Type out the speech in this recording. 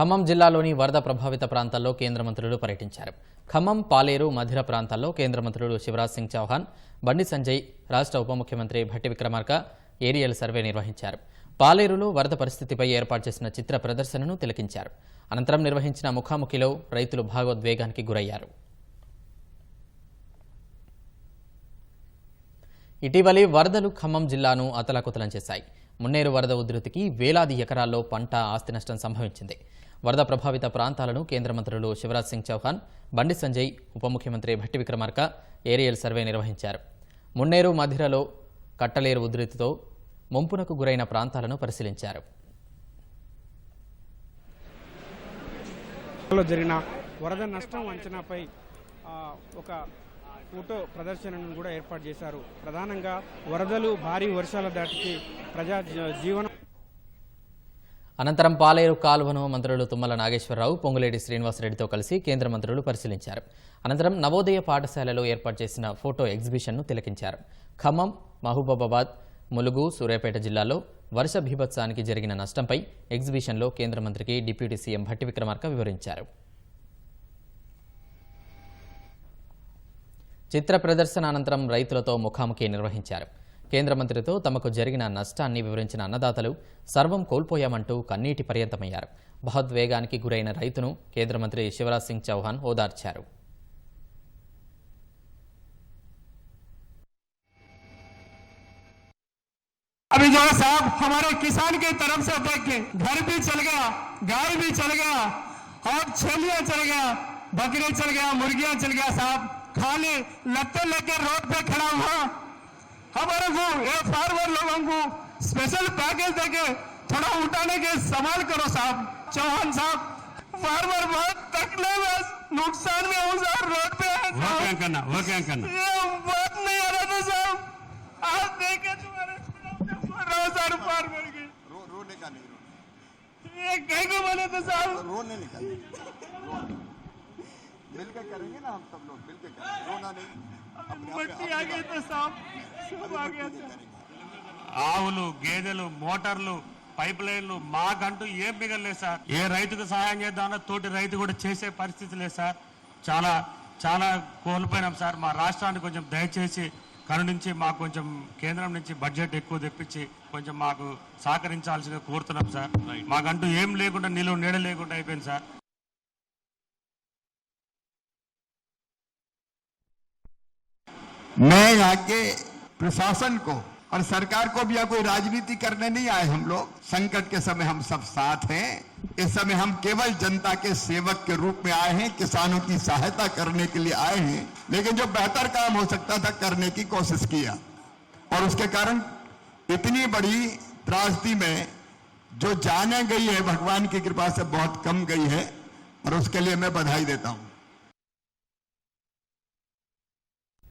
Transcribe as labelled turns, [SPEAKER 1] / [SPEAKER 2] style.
[SPEAKER 1] ఖమ్మం జిల్లాలోని వరద ప్రభావిత ప్రాంతాల్లో కేంద్ర మంత్రులు పర్యటించారు. ఖమ్మం పాలేరు మధిర ప్రాంతాల్లో కేంద్ర మంత్రులు శివరాజ్ సింగ్ చౌహాన్ బండి సంజయ్ రాష్ట్ర ఉప ముఖ్యమంత్రి భట్టి విక్రమార్క ఏరియల్ సర్వే నిర్వహించారు. పాలేరులో వరద పరిస్థితిపై ఏర్పాటు చేసిన చిత్ర ప్రదర్శనను తిలకించారు. అనంతరం నిర్వహించిన ముఖాముఖిలో రైతులు భాగోద్వేగానికి గురయ్యారు. ఇటీవలి వరదలు ఖమ్మం జిల్లాను అతలాకుతలం చేశాయి. మున్నేరు వరద ఉధృతికి వేలాది ఎకరాల్లో పంట ఆస్తి నష్టం సంభవించింది. వరద ప్రభావిత ప్రాంతాలను కేంద్ర మంత్రులు శివరాజ్ సింగ్ చౌహాన్ బండి సంజయ్ ఉప ముఖ్యమంత్రి భట్టి విక్రమార్క ఏరియల్ సర్వే నిర్వహించారు. మున్నేరు మధిరలో కట్టలేరు ఉధృతితో ముంపునకు గురైన ప్రాంతాలను పరిశీలించారు.
[SPEAKER 2] జరిగిన వరద నష్టం అంచనాపై ఒక ఫోటో ప్రదర్శనను కూడా ఏర్పాటు చేశారు. ప్రధానంగా వరదలు భారీ వర్షాల దాటికి ప్రజా జీవనం
[SPEAKER 1] అనంతరం పాలేరు కాలువను మంత్రులు తుమ్మల నాగేశ్వరరావు పొంగులేటి శ్రీనివాసరెడ్డితో కలిసి కేంద్ర మంత్రులు పరిశీలించారు. అనంతరం నవోదయ పాఠశాలలో ఏర్పాటు చేసిన ఫోటో ఎగ్జిబిషన్ను తిలకించారు. ఖమ్మం మహబూబాబాద్ ములుగు సూర్యాపేట జిల్లాలో వర్ష బీభత్సానికి జరిగిన నష్టంపై ఎగ్జిబిషన్లో కేంద్ర మంత్రికి డిప్యూటీ సీఎం భట్టి విక్రమార్క వివరించారు. చిత్ర ప్రదర్శన అనంతరం రైతులతో ముఖాముఖి నిర్వహించారు. కేంద్ర మంత్రితో తమకు జరిగిన నష్టాన్ని వివరించిన అన్నదాతలు సర్వం కోల్పోయామంటూ కన్నీటి పర్యంతమయ్యారు భావోద్వేగానికి గురైన రైతును కేంద్ర మంత్రి శివరాజ్ సింగ్ చౌహాన్ ఓదార్చారు
[SPEAKER 3] अभी जो है साहब हमारे किसान की तरफ से देखें घर भी चल गया गाय भी चल गया और छेलिया चल गया बकरी चल गया मुर्गियां चल गया साहब खाली लत्ते लेकर रोड पे खड़ा हुआ हमारे को ये फार्मर लोगों को स्पेशल पैकेज देके थोड़ा उठाने के सवाल करो साहब। चौहान साहब फार्मर बहुत तकलीफ़ है नुकसान में हूँ साहब रोड पे। है
[SPEAKER 4] वो क्या करना वो क्या करना?
[SPEAKER 3] ये बात नहीं आ रहा था साहब। आप देखे तुम्हारे रोजार फार्मर की।
[SPEAKER 5] रो रोने का नहीं रोना
[SPEAKER 3] ये कहीं को बने थे साहब?
[SPEAKER 5] रोने निकल मिलकर करेंगे ना हम सब लोग मिलकर करेंगे रोना नहीं अपने
[SPEAKER 3] मट्टी आ गई तो साहब सब आ गया था
[SPEAKER 4] ఆవులు గేదెలు మోటార్లు పైప్ లైన్లు మాకంటూ ఏం మిగలలేదు సార్ ఏ రైతుకు సహాయం చేద్దామన్నా తోటి రైతు కూడా చేసే పరిస్థితి లేదు సార్ చాలా చాలా కోల్పోయినాం సార్ మా రాష్ట్రాన్ని కొంచెం దయచేసి కరుణించి మాకు కొంచెం కేంద్రం నుంచి బడ్జెట్ ఎక్కువ తెప్పించి కొంచెం మాకు సహకరించాల్సిందిగా కోరుతున్నాం సార్ మాకంటూ ఏం లేకుండా నిలువ నీడ లేకుండా అయిపోయింది సార్
[SPEAKER 5] मैं यहाँ के प्रशासन को और सरकार को भी कोई राजनीति करने नहीं आए हम लोग। संकट के समय हम सब साथ हैं। इस समय हम केवल जनता के सेवक के रूप में आए हैं, किसानों की सहायता करने के लिए आए हैं। लेकिन जो बेहतर काम हो सकता था करने की कोशिश किया। और उसके कारण इतनी बड़ी त्रासदी में जो जाने गई है, भगवान की कृपा से बहुत कम गई है। और उसके लिए मैं बधाई देता हूँ।